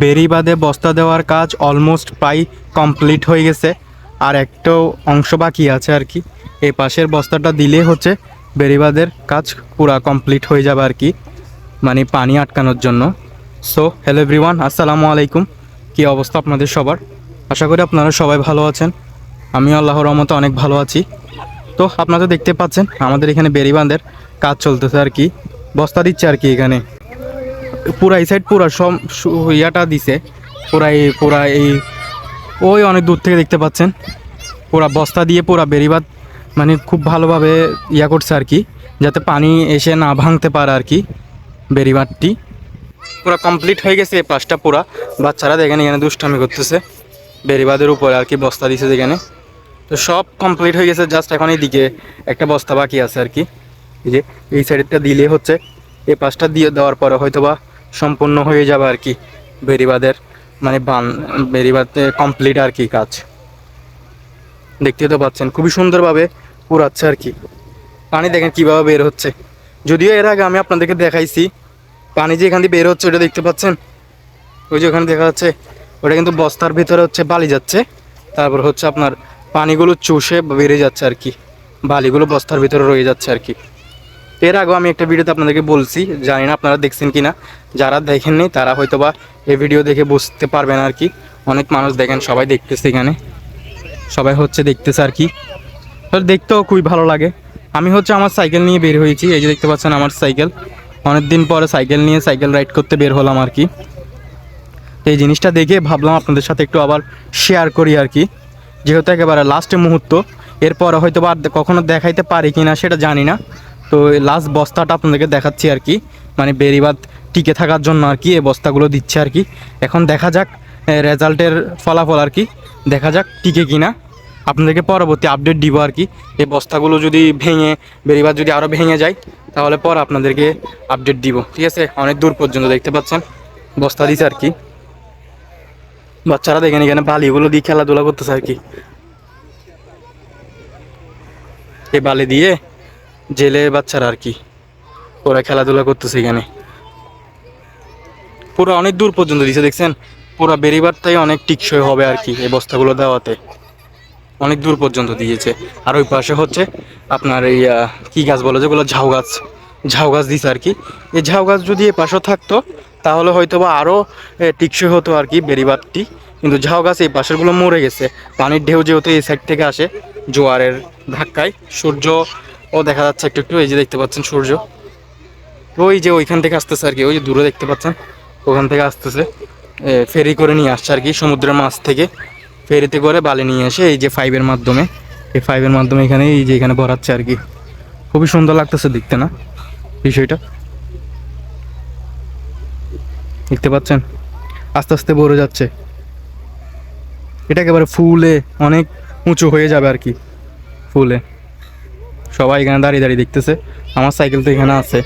বেরি বাদে বস্তা দেওয়ার কাজ অলমোস্ট প্রায় কমপ্লিট হয়ে গেছে। আর একটাও অংশ বাকি আছে আর কি। এই পাশের বস্তাটা দিলে হচ্ছে বেরিবাদের কাজ পুরা কমপ্লিট হয়ে যাবে আর কি মানে পানি আটকানোর জন্য। সো হ্যালো এভরিওয়ান আসসালামু আলাইকুম। কী অবস্থা আপনাদের সবার? আশা করি আপনারা সবাই ভালো আছেন। আমি আল্লাহর রহমতে অনেক ভালো আছি। তো, আপনারা দেখতে পাচ্ছেন, আমাদের এখানে বেরিবাঁধের কাজ চলতেছে আর কি। বস্তা দিচ্ছে আর কি এখানে। পুরা এই সাইড পুরা সব সু- ইয়াটা দিছে। পুরা এই পুরা এই ওই অনেক দূর থেকে দেখতে পাচ্ছেন। পুরা বস্তা দিয়ে পুরা বেরিবাদ মানে খুব ভালোভাবে ইয়া করছে আর কি, যাতে পানি এসে না ভাঙতে পারে আর কি বেরিবাদটি পুরা কমপ্লিট হয়ে গেছে এই পাশটা পুরা। বাচ্চারা দেখেন এখানে দুষ্টামি করতেছে। বেরিবাদের উপরে আর কি বস্তা দিছে যেখানে। তো সব কমপ্লিট হয়ে গেছে জাস্ট এখন এইদিকে একটা বস্তা বাকি আছে আর কি। এই যে, এই সাইডটা দিলে হচ্ছে এই পাশটা দিয়ে দেওয়ার পরে হয়তোবা সম্পূর্ণ হয়ে যাবে আর কি বেরিবাদের মানে বান, বেরিবাদে কমপ্লিট আর কি কাজ। দেখতে তো পাচ্ছেন, খুবই সুন্দরভাবে পুরাচ্ছে আর কি। পানি দেখেন কীভাবে বের হচ্ছে। যদিও এর আগে আমি আপনাদেরকে দেখাইছি, পানি যে এখান দিয়ে বের হচ্ছে, ওটা দেখতে পাচ্ছেন? ওই যে ওখানে দেখা যাচ্ছে, ওটা কিন্তু বস্তার ভিতরে হচ্ছে বালি যাচ্ছে। তারপর হচ্ছে আপনার পানিগুলো চুষে বেড়ে যাচ্ছে আর কি। বালিগুলো বস্তার ভিতরে রয়ে যাচ্ছে আর কি। এর আগেও আমি একটা ভিডিওতে আপনাদেরকে বলছি, জানি না আপনারা দেখছেন কি না যারা দেখেননি, তারা হয়তো বা এই ভিডিও দেখে বুঝতে পারবেন আর কি। অনেক মানুষ দেখেন, সবাই দেখতেছে এখানে। সবাই হচ্ছে দেখতেছে আর কি। তো দেখতেও খুবই ভালো লাগে। আমি হচ্ছে আমার সাইকেল নিয়ে বের হয়েছি, এই যে দেখতে পাচ্ছেন আমার সাইকেল। অনেক দিন পরে সাইকেল নিয়ে সাইকেল রাইড করতে বের হলাম আর কি। তো এই জিনিসটা দেখে ভাবলাম আপনাদের সাথে একটু আবার শেয়ার করি আর কি। যেহেতু একেবারে লাস্টের মুহূর্ত, এরপর হয়তো বা কখনো দেখাইতে পারি কি না সেটা জানি না। তো লাস্ট বস্তাটা আপনাদেরকে দেখাচ্ছি আর কি। মানে বেরিবাদ টিকে থাকার জন্য আর কি, এই বস্তাগুলো দিচ্ছে আর কি। এখন দেখা যাক রেজাল্টের ফলাফল আর কি। দেখা যাক টিকে কি না। আপনাদেরকে পরবর্তী আপডেট দিব আর কি। এই বস্তাগুলো যদি ভেঙে বেরিবাদ যদি আরও ভেঙে যায়, তাহলে পর আপনাদেরকে আপডেট দিব। ঠিক আছে? অনেক দূর পর্যন্ত দেখতে পাচ্ছেন। বস্তা দিছে আর কি। বাচ্চারা দেখেন এখানে বালিগুলো দিয়ে খেলাধুলা করতেছে আর কি। এই বালি দিয়ে জেলে বাচ্চারা আর কি। ওরা খেলাধুলা করতেছে এখানে। পুরো অনেক দূর পর্যন্ত দিছে, দেখছেন? পুরো বেরিবারটাই অনেক টিকসই হবে আর কি এই বস্তাগুলো দেওয়াতে। অনেক দূর পর্যন্ত দিয়েছে। আর ওই পাশে হচ্ছে আপনার এই কী গাছ বলে যেগুলো? ঝাউ গাছ। ঝাউ গাছ দিছে আর কি। এই ঝাউ গাছ যদি এ পাশে থাকতো, তাহলে হয়তো বা আরও টিকসই হতো আর কি বেরিবারটি কিন্তু ঝাউ গাছ এই পাশেরগুলো মরে গেছে। পানির ঢেউ যেহেতু এই সাইড থেকে আসে, জোয়ারের ধাক্কায়। সূর্য ও দেখা যাচ্ছে একটু একটু, এই যে দেখতে পাচ্ছেন সূর্য। ওই যে ওইখান থেকে আসতেছে আর কি, ওই যে দূরে দেখতে পাচ্ছেন, ওখান থেকে আসতেছে। ফেরি করে নিয়ে আসছে আর কি, সমুদ্রের মাছ থেকে। ফেরিতে করে বালি নিয়ে এসে এই যে ফাইভের মাধ্যমে, এই ফাইভের মাধ্যমে এখানে, এই যে এখানে ভরাচ্ছে আর কি। খুবই সুন্দর লাগতেছে দেখতে না, বিষয়টা? দেখতে পাচ্ছেন? আস্তে আস্তে ভরে যাচ্ছে। এটা একেবারে ফুলে অনেক উঁচু হয়ে যাবে আর কি, ফুলে। সবাই এখানে দাঁড়িয়ে দাঁড়িয়ে দেখতেছে। আমার সাইকেল তো এখানে আছে।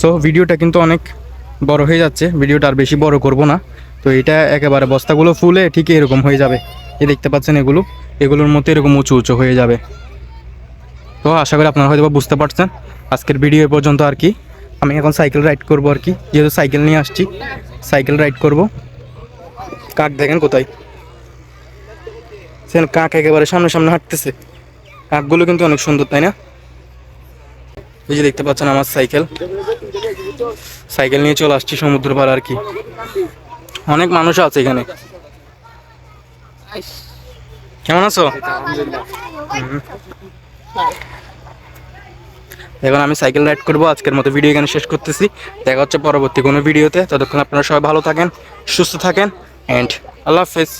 সো ভিডিওটা কিন্তু অনেক বড় হয়ে যাচ্ছে। ভিডিওটা আর বেশি বড় করব না। তো এটা একেবারে বস্তাগুলো ফুলে ঠিক এরকম হয়ে যাবে। এ দেখতে পাচ্ছেন এগুলো। এগুলোর মতো এরকম উঁচু উঁচু হয়ে যাবে। তো আশা করি আপনারা হয়তো বুঝতে পারছেন। আজকের ভিডিও পর্যন্ত আর কি। আমি এখন সাইকেল রাইড করব আর কি। যেহেতু সাইকেল নিয়ে আসছি সাইকেল রাইড করব। কাক দেখেন কোথায়? সেন কাক একেবারে সামনে সামনে হাঁটতেছে। কাকগুলো কিন্তু অনেক সুন্দর, তাই না? এই যে দেখতে পাচ্ছেন আমার সাইকেল। সাইকেল নিয়ে চলে আসছি সমুদ্র পার আর কি। অনেক মানুষ আছে এখানে। কেমন আছো। এখন আমি সাইকেল রাইড করব। আজকের মতো ভিডিও এখানে শেষ করতেছি। দেখা হচ্ছে পরবর্তী কোনো ভিডিওতে। ততক্ষণ আপনারা সবাই ভালো থাকেন, সুস্থ থাকেন অ্যান্ড আল্লাহ হাফেজ।